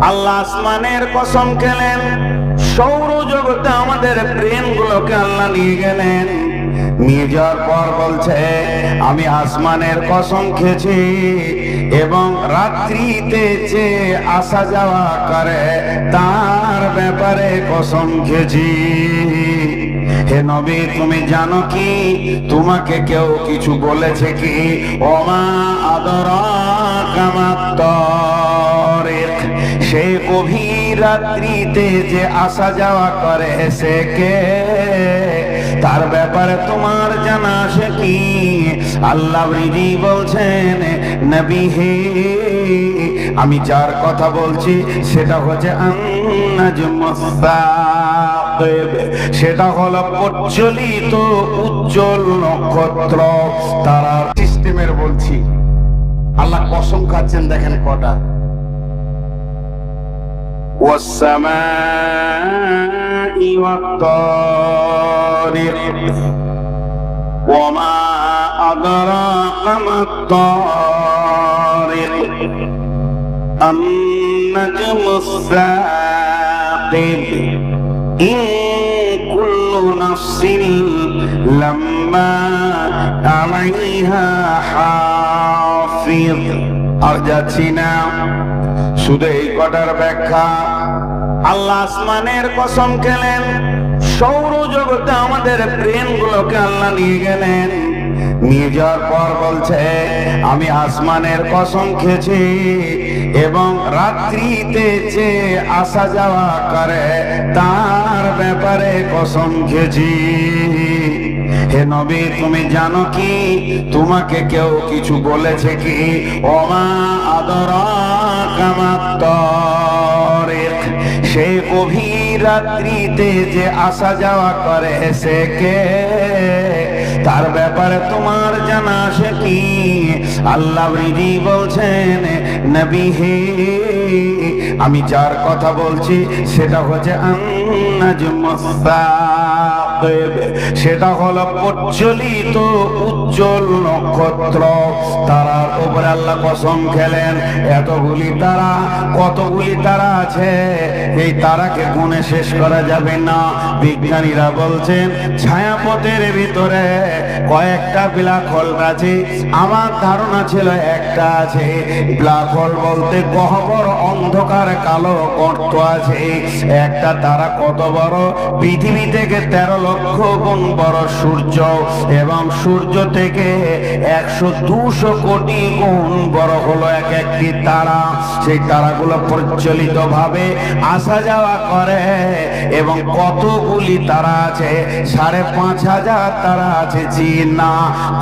আল্লাহ আসমানের কসম খেলেন, সৌরজগতে আমাদের গুলোকে আল্লাহ নিয়ে গেলেন। নিয়ে যাওয়ার পর বলছে, আমি আসমানের কসম খেয়েছি এবং রাত্রিতে যে আসা যাওয়া করে, তার ব্যাপারে কসম খেয়েছি। হে নবী, তুমি জানো কি? তোমাকে কেউ কিছু বলেছে কি? ওমা আদর কামাত্তরিক সে গভীর রাত্রিতে যে আসা যাওয়া করে সে কে? তার ব্যাপারে তোমার জানা আছে কি? আল্লাহ রিজি বলছেন, নবী হে, আমি যার কথা বলছি, সেটা হচ্ছে সেটা হলো প্রজ্বলিত উজ্জ্বল নক্ষত্র। তারা সিস্টেমের বলছি। আল্লাহ কসম খাচ্ছেন, দেখেন কটা। والسماء والطارق وما أدراك ما الطارق النجم الثاقب إن كل نفس لما عليها حافظ আর যাচ্ছি না শুধু এই কটার ব্যাখ্যা আল্লাহ আসমানের কসম খেলেন, সৌরজগতে আমাদের ট্রেন গুলোকে আল্লাহ নিয়ে গেলেন। যাওয়ার পর বলছে, আমি আসমানের কসম খেয়েছি এবং রাত্রিতে যে আসা যাওয়া করে, তার ব্যাপারে কসম খেয়েছি। হে নবী, তুমি জানো কি? তোমাকে কেউ কিছু বলেছে কি? ওমা আদর কামাত্তরিক সে গভীর রাত্রিতে যে আসা যাওয়া করে সে কে? তার ব্যাপারে তোমার জানা সে কি? আল্লাহ বলছেন, নবী হে, আমি যার কথা বলছি সেটা হচ্ছে সেটা হলো প্রজ্বলিত উজ্জ্বল নক্ষত্র। তারার উপরে আল্লাহ কসম খেলেন, এতগুলি তারা, কতগুলি তারা আছে? এই তারাকে গুণে শেষ করা যাবে না। বিজ্ঞানীরা বলছেন, ছায়াপথের ভিতরে কয়েকটা ব্ল্যাক হোল আছে। আমার ধারণা ছিল একটা আছে। ব্ল্যাক হোল বলতে গহবর, অন্ধকার, কালো গর্ত আছে। একটা তারা কত বড়? পৃথিবী থেকে তেরো লক্ষ গুণ বড় সূর্য এবং সূর্য থেকে একশো দুশো কোটি গুণ বড় হলো এক একটি তারা। সেই তারাগুলো প্রচলিত ভাবে আসা যাওয়া করে এবং কতগুলি তারা আছে? সাড়ে পাঁচ হাজার তারা আছে, জি না।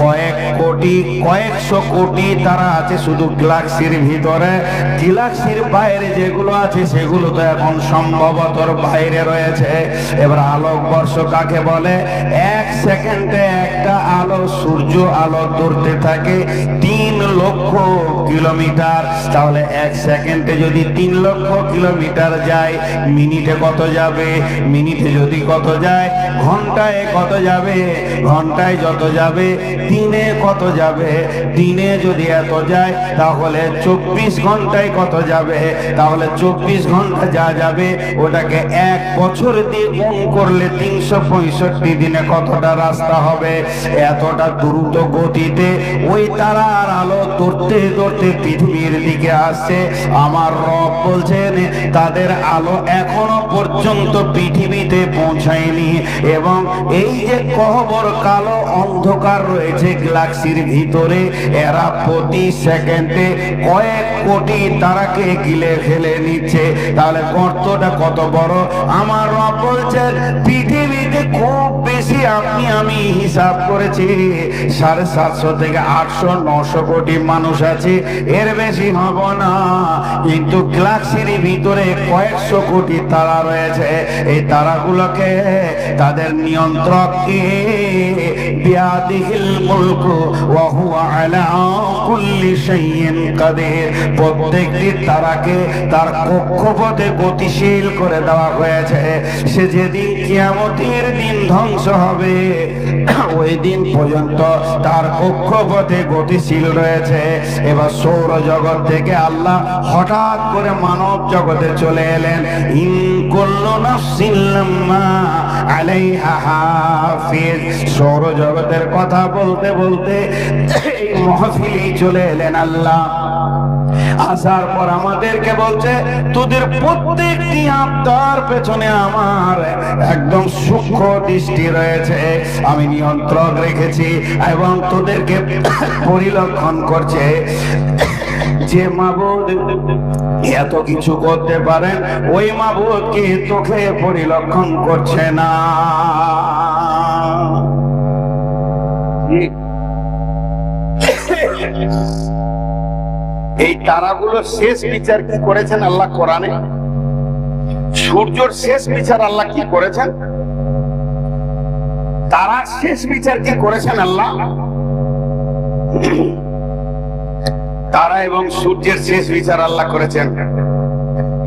কয়েক কোটি, কয়েকশো কোটি তারা আছে শুধু গ্যালাক্সির ভিতরে। গ্যালাক্সির বাইরে যেগুলো আছে সেগুলো তো এখন সম্ভবতর বাইরে রয়েছে। এবার আলোকবর্ষ কাকে বলে, এক সেকেন্ডে একটা আলো সূর্য আলো ধরতে থাকে তিন লক্ষ কিলোমিটার। তাহলে এক সেকেন্ডে যদি তিন লক্ষ কিলোমিটার যায়, মিনিটে কত যাবে? মিনিটে যদি কত যায়, ঘন্টায় কত যাবে? ঘন্টায় যত যাবে, দিনে কত যাবে? দিনে যদি এত যায়, তাহলে চব্বিশ ঘন্টায় কত যাবে? তাহলে চব্বিশ ঘণ্টা যা যাবে, ওটাকে এক বছর দিয়ে গুণ করলে তিনশো পঁয়ষট্টি দিনে কতটা রাস্তা হবে? এতটা দ্রুত গতিতে ওই তারার আলো ধরতে ধরতে পৃথিবীর দিকে আসছে। আমার রব বলছেন, তাদের আলো এখনও পর্যন্ত পৃথিবীতে পৌঁছায়নি এবং এই যে কহবর কালো অন্ধকার রয়েছে গ্যালাক্সির ভিতরে, এরা প্রতি সেকেন্ডে কয়েক কোটি তারাকে গিলে ফেলে নিচ্ছে। তাহলে গর্তটা কত বড়? আমার রব বলছেন পৃথিবীতে খুব বেশি আপনি, আমি হিসাব করেছি, সাড়ে সাতশো থেকে আটশো, নশো কোটি মানুষ আছে। এর বেশি হব না। কিন্তু গ্যালাক্সির ভিতরে কয়েকশো কোটি তারা রয়েছে। এই তারাগুলোকে তাদের নিয়ন্ত্রক কে? বিয়াদিহিল মুলকু ওয়া আলা কুল্লি শাইইন কাদির। প্রত্যেকটি তারাকে তার কক্ষপথে গতিশীল করে দেওয়া হয়েছে। সে যেদিন কিয়ামতের দিন ধ্বংস হবে। ওই দিন পর্যন্ত তার কক্ষপথে গতিশীল রয়েছে। এবার সৌর জগৎ থেকে আল্লাহ হঠাৎ করে মানব জগতে চলে এলেন। সৌর জগতের কথা বলতে বলতে এই মহফিলেই চলে এলেন আল্লাহ। আসার পর আমাদেরকে বলছে, তোদের প্রত্যেকটি আত্মার পেছনে আমার একদম সূক্ষ্ম দৃষ্টি রয়েছে। আমি নিয়ন্ত্রণ রেখেছি এবং তোদেরকে পরিলক্ষণ করছে। যে মাবুদ এত কিছু করতে পারেন, ওই মাবুদকে তোকে পরিলক্ষণ করছে না? এই তারাগুলোর শেষ বিচার কি করেছেন আল্লাহ কোরআনে সূর্যর শেষ বিচার আল্লাহ কি করেছেন তারার শেষ বিচার কি করেছেন আল্লাহ তারা এবং সূর্যের শেষ বিচার আল্লাহ করেছেন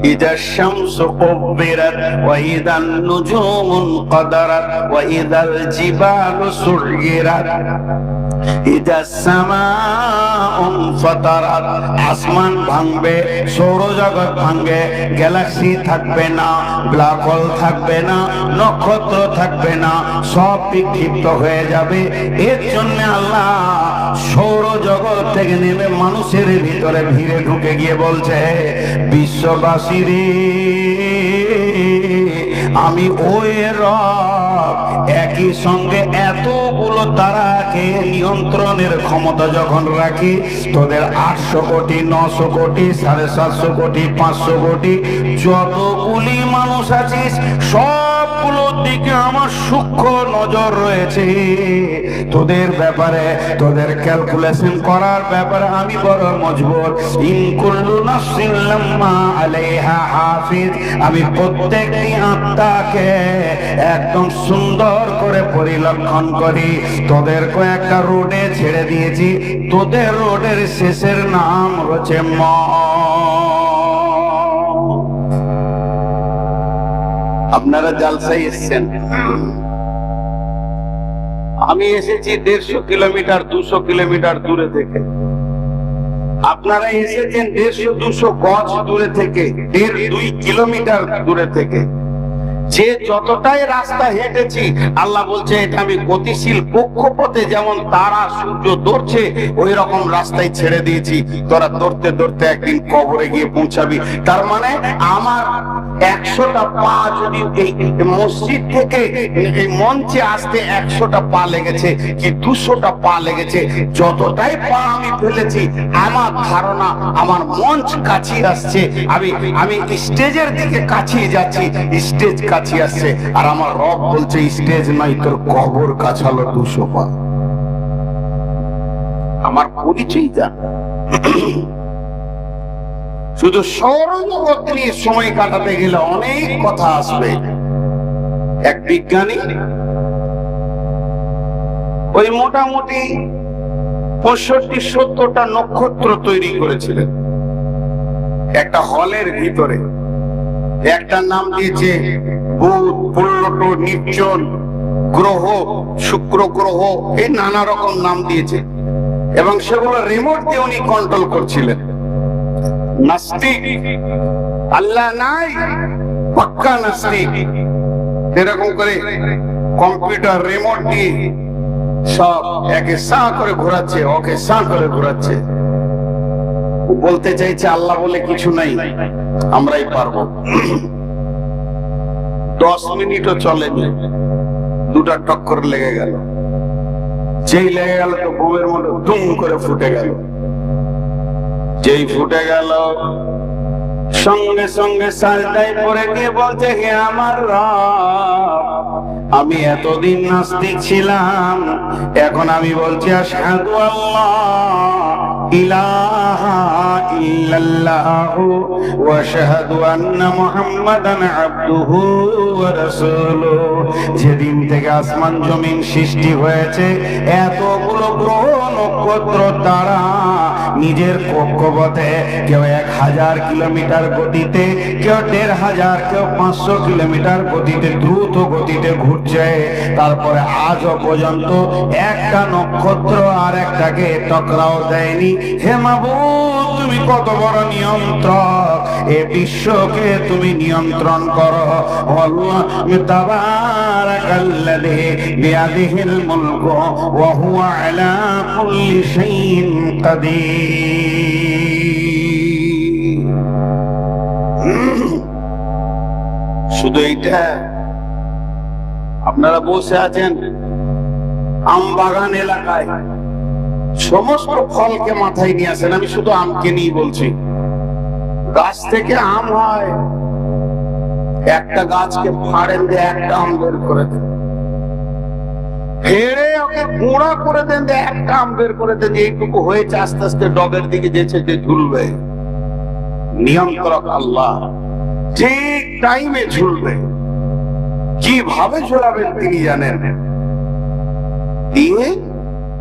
إذا الشمس قبرت وإذا النجوم انقدرت وإذا الجبال سيرت إذا السماء انفطرت আসমান ভাঙবে, সৌরজগৎ ভাঙবে, গ্যালাক্সি থাকবে না, ব্ল্যাক হোল থাকবে না, নক্ষত্র থাকবে না, সব বিক্ষিপ্ত হয়ে যাবে। এর জন্য আল্লাহ সৌরজগৎ থেকে নেমে মানুষের ভিতরে ভিড়ে ঢুকে গিয়ে বলছে বিশ্ববাসী আমি ওই রব, একই সঙ্গে এতগুলো তারাকে নিয়ন্ত্রণের ক্ষমতা যখন রাখি, তোদের আটশো কোটি, নশো কোটি, সাড়ে সাতশো কোটি, পাঁচশো কোটি, যতগুলি মানুষ আছিস সবগুলোর দিকে আমার সূক্ষ্ম নজর রয়েছে। তোদের ব্যাপারে, তোদের ক্যালকুলেশন করার ব্যাপারে আমি বড় মজবুত। ইনকুল্লু নাফসিন লাম্মা আলাইহা হাফিজ। আমি প্রত্যেকটি আত্মাকে একদম সুন্দর করে পরিলক্ষণ করি। তোদের কয়েকটা রোডে ছেড়ে দিয়েছি। তোদের রোডের শেষের নাম রয়েছে ম আপনারা জালসাই এসছেন। আমি এসেছি দেড়শো কিলোমিটার, দুশো কিলোমিটার দূরে থেকে। আপনারা এসেছেন দেড়শো, দুশো গজ দূরে থেকে, দেড় দুই কিলোমিটার দূরে থেকে। যে যতটাই রাস্তা হেঁটেছি, আল্লাহ বলছে, এটা আমি গতিশীল কক্ষপথে যেমন তারা সূর্য দৌড়ছে ওই রকম রাস্তায় ছেড়ে দিয়েছি। তোরা দৌড়তে দৌড়তে একদিন কবরে গিয়ে পৌঁছাবি। তার মানে আমার একশোটা পা যদি এই মসজিদ থেকে এই মঞ্চে আসতে একশোটা পা লেগেছে, কি দুশোটা পা লেগেছে, যতটাই পা আমি ফেলেছি, আমার ধারণা, আমার মঞ্চ কাছিয়ে আসছে। আমি আমি স্টেজের দিকে কাছিয়ে যাচ্ছি, স্টেজ কাছিয়ে আসছে আর আমার রব বলছে স্টেজ নাই, তোর কবর কাছালো দুশো পা আমার পরিচয় জান। শুধু সৌরজগৎ নিয়ে সময় কাটাতে গেলে অনেক কথা আসবে। এক বিজ্ঞানী ওই মোটামুটি পঁয়ষট্টি, সত্তরটা নক্ষত্র তৈরি করেছিলেন। একটা হলের ভিতরে। একটা নাম দিয়েছে বুধ পুল্লটো নির্জন, গ্রহ, শুক্র গ্রহ, এই নানা রকম নাম দিয়েছে। এবং সেগুলো রিমোট দিয়ে উনি কন্ট্রোল করছিলেন। নাস্তিক, আল্লাহ নাই, পাক্কা নাস্তিক। এরকম করে কম্পিউটার রিমোট দিয়ে সব একে সা করে ঘোরাচ্ছে, ওকে সা করে ঘোরাচ্ছে। বলতে চাইছে, আল্লাহ বলে কিছু নাই, আমরাই পারব। দশ মিনিটও চলেনি। দুটা টক্কর লেগে গেল। যেই লেগে গেল তো বউয়ের মধ্যে দুম করে ফুটে গেল। যেই ফুটে গেল, সঙ্গে সঙ্গে সাজদাই পরে গিয়ে বলছে, হে আমার রব, আমি এতদিন নাস্তিক ছিলাম, এখন আমি বলছি, আশহাদু আল্লাহ, ইলাহা إلا الله وأشهد أن محمدا عبده ورسوله যেদিন থেকে আসমান জমিন সৃষ্টি হয়েছে এতগুলো গ্রহ নক্ষত্র তারা নিজের কক্ষপথে কেউ এক হাজার কিলোমিটার গতিতে কেউ দেড় হাজার কেউ পাঁচশো কিলোমিটার গতিতে দ্রুত গতিতে ঘুরছে তারপরে আজও পর্যন্ত একটা নক্ষত্র আর একটাকে টকরাও দেয়নি হে মাবুদ তুমি কত বড় নিয়ন্ত্রক? এ বিশ্বকে তুমি নিয়ন্ত্রণ করো। শুধু এইটা? আপনারা বসে আছেন আম বাগান এলাকায়। সমস্ত ফলকে মাথায় নিয়ে আসেন। আমি শুধু আমকে নিয়ে বলছি। গাছ থেকে আম হয়। একটা গাছকে ফাড়েন দিয়ে একটা আম বের করে দেন। ফেড়ে ওকে গুঁড়া করে দেন দিয়ে একটা আম বের করে দেন। যে এইটুকু হয়েছে আস্তে আস্তে ডগের দিকে যেছে যে ঝুলবে। নিয়ন্ত্রক আল্লাহ। ঠিক টাইমে ঝুলবে। কীভাবে ঝুলাবেন তিনি জানেন? দিয়ে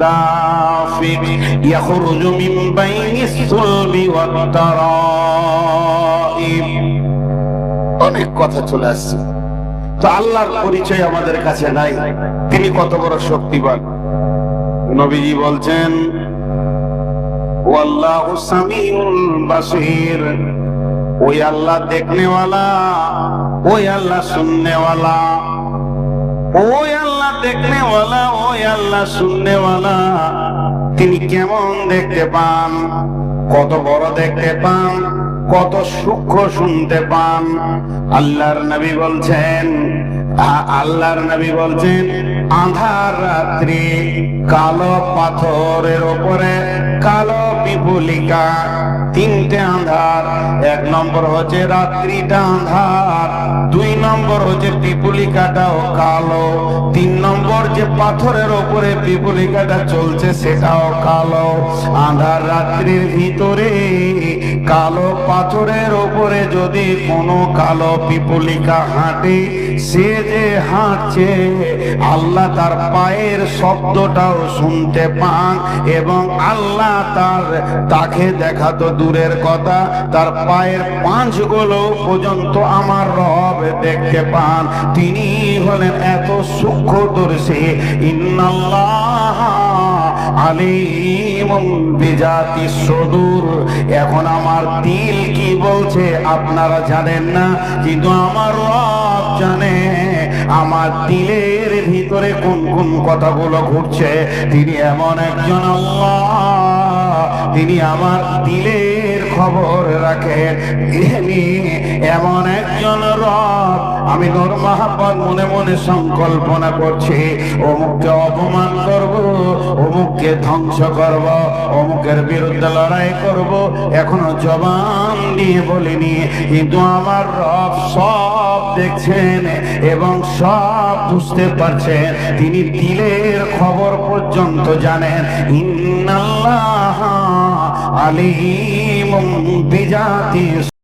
دافق يخرج من بين الصلب والترائب. অনেক কথা চলে আসছে। তো আল্লাহর পরিচয় আমাদের কাছে নাই। তিনি কত বড় শক্তিবান। নবীজি বলছেন, ওয়াল্লাহু সামিউল বাসীর। ওই আল্লাহ দেখনেওয়ালা, ওই আল্লাহ শুননেওয়ালা। ওই আল্লাহ দেখনেওয়ালা ওই আল্লাহ শুননেওয়ালা, তিনি কেমন দেখতে পান? কত বড় দেখতে পান, কত সূক্ষ্ম শুনতে পান? আল্লাহর নবী বলছেন আল্লাহর নবী বলছেন, আধার রাত্রি কালো পাথরের ওপরে কালো পিপুলিকা তিনটে আন্ধার, এক নম্বর হচ্ছে রাত্রিটা আন্ধার, দুই নম্বর হচ্ছে পিপুলিকাটাও কালো, তিন নম্বর যে পাথরের ওপরে পিপুলিকাটা চলছে সেটাও কালো। আন্ধার রাত্রির ভিতরে কালো পাথরের ওপরে যদি কোনো কালো পিপুলিকা হাঁটে, সে যে হাঁটছে, আল্লাহ তার পায়ের শব্দটাও শুনতে পান এবং আল্লাহ তার, তাকে দেখা তো দূরের কথা, তার পায়ের পাঁচগুলো পর্যন্ত আমার রব দেখতে পান। তিনি হলেন এত সূক্ষ্মদর্শী ইন্নাল্লাহ এখন আমার দিল কি বলছে আপনারা জানেন না? কিন্তু আমার রব জানে, আমার দিলের ভিতরে কোন কোন কথাগুলো ঘুরছে। তিনি এমন একজন আল্লাহ, তিনি আমার দিলের খবর রাখেন তিনি এমন একজন রব। আমি নর মাহাপদ মনে মনে সংকল্পনা করছি। অমুককে অপমান করব, অমুককে ধ্বংস করব, অমুকের বিরুদ্ধে লড়াই করব। এখনও জবান দিয়ে বলিনি, কিন্তু আমার রব সব দেখছেন এবং সব বুঝতে পারছেন। তিনি দিলের খবর পর্যন্ত জানেন। ইন্নাল্লাহ আলিম বিজাতি